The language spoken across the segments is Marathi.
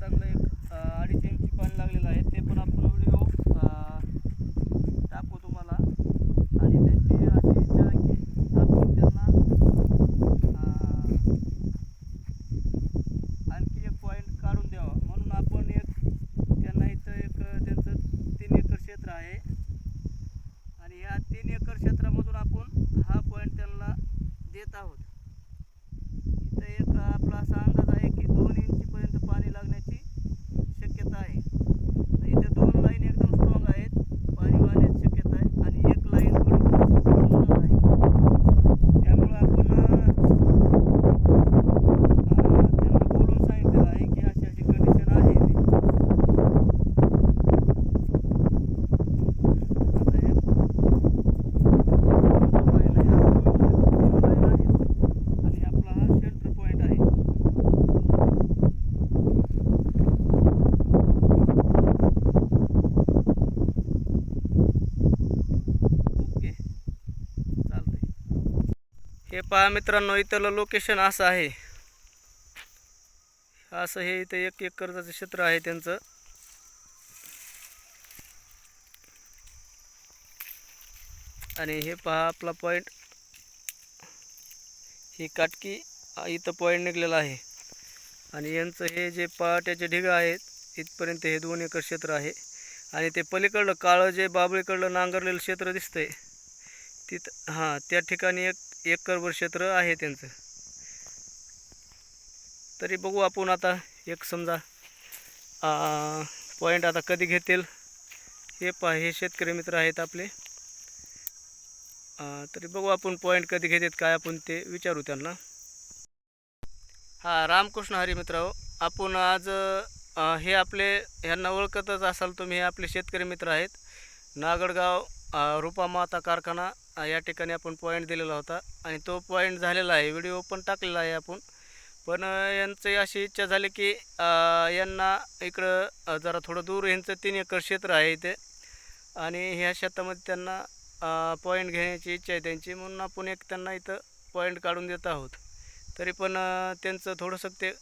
चांगलं एक अडीच एमची पाणी लागलेलं आहे. ते पण आपण व्हिडिओ टाकू तुम्हाला. आणि त्यांची अशी इच्छा आहे की आपण त्यांना आणखी एक पॉईंट काढून द्यावा. म्हणून आपण एक त्यांना इथं एक त्यांचं तीन एकर क्षेत्र आहे. आणि ह्या तीन एकर क्षेत्रामधून आपण हा पॉईंट त्यांना देत आहोत. इथं एक आपला सांग हे पहा मित्रांनो इथलं लोकेशन असं आहे. असं हे इथं एक एक कर्जाचं क्षेत्र आहे त्यांचं. आणि हे पहा आपला पॉईंट ही काटकी इथं पॉईंट निघलेला आहे. आणि यांचं हे जे पहाट्याचे ढिगा आहेत इथपर्यंत हे दोन एकर क्षेत्र आहे. आणि ते पलीकडलं काळं जे बाबळीकडलं नांगरलेलं क्षेत्र दिसतंय तिथं हां त्या ठिकाणी एक एकरभर क्षेत्र आहे त्यांचं. तरी बघू आपण आता एक समजा पॉईंट आता कधी घेतील. हे पहा हे शेतकरी मित्र आहेत आपले. तरी बघू आपण पॉईंट कधी घेतात काय आपण ते विचारू त्यांना. हा रामकृष्ण हरी मित्र हो, आपण आज हे आपले ह्यांना ओळखतच असाल तुम्ही हे आपले शेतकरी मित्र आहेत. नागडगाव अं, रुपामाता कारखाना या ठिकाणी आपण पॉईंट दिलेला होता आणि तो पॉईंट झालेला आहे. व्हिडिओ पण टाकलेला आहे आपण. पण यांची अशी इच्छा झाली की यांना इकडं जरा थोडं दूर यांचं तीन एकर क्षेत्र आहे इथे. आणि ह्या शेतामध्ये त्यांना पॉईंट घेण्याची इच्छा आहे त्यांची. म्हणून आपण एक त्यांना इथं पॉईंट काढून देत आहोत. तरी पण त्यांचं थोडंसं ते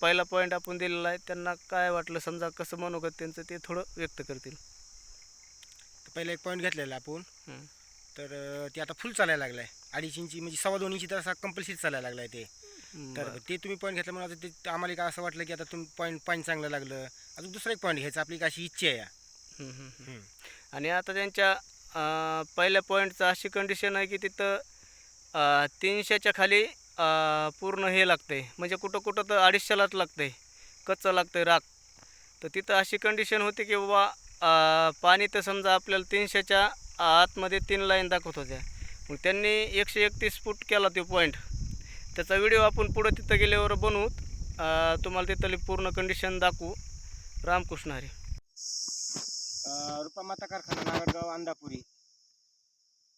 पहिला पॉईंट आपण दिलेला आहे. त्यांना काय वाटलं समजा कसं मनोगत त्यांचं ते थोडं व्यक्त करतील. पहिला एक पॉईंट घेतलेला आपण. तर ते आता फुल चालायला लागलाय. अडीच इंची म्हणजे सव्वा दोन इंची तर असा कंपल्सरी चालायला लागलाय ते. तर. ते तुम्ही पॉईंट घेतलं म्हणून आता ते आम्हाला काय असं वाटलं की आता तुम्ही पॉईंट पॉईंट चांगलं लागलं. अजून दुसरा एक पॉईंट घ्यायचा आपली अशी इच्छा आहे. आणि आता त्यांच्या पहिल्या पॉईंटचं अशी कंडिशन आहे की तिथं तीनशेच्या खाली पूर्ण हे लागतंय. म्हणजे कुठं कुठं तर अडीचशेलाच लागतंय. कच्चं लागतंय राख. तर तिथं अशी कंडिशन होती की बाबा पाणी तर समजा आपल्याला तीनशेच्या आतमध्ये तीन लाईन दाखवत होत्या. मग त्यांनी एकशे एकतीस फूट केला तो पॉईंट त्याचा व्हिडिओ आपण पुढं तिथं गेल्यावर बनवू. तुम्हाला तिथली पूर्ण कंडिशन दाखवू. रामकृष्ण हरी. रुपामाता कारखाना नागडगाव अंदापुरी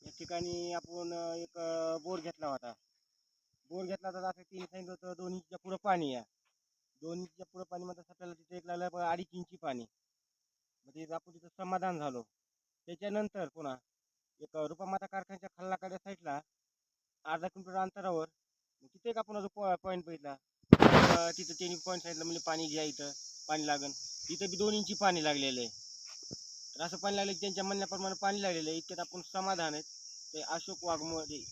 या ठिकाणी आपण एक बोर घेतला होता. बोर घेतला होता आता तीन सांगितलं होतं दोन इंचच्या पुढं पाणी आहे दोन इंचच्या पुढं पाणी म्हणतात आपल्याला तिथे एक लागलं अडीच इंची पाणी. म्हणजे मग ते आपण तिथं समाधान झालो. त्याच्यानंतर पुन्हा एक रुपामाता कारखान्याच्या खाल्लाकडे साईडला अर्धा किलोमीटर अंतरावर मग तिथे का आपण अजून पॉईंट बघितला. तिथं त्यांनी पॉईंट सांगितलं म्हणजे पाणी घ्या इथं पाणी लागन तिथं बी दोन इंची पाणी लागलेलं आहे. तर असं पाणी लागलं की त्यांच्या म्हणण्याप्रमाणे पाणी लागलेलं आहे. इतक्यात आपण समाधान आहेत. ते अशोक वाघमोडे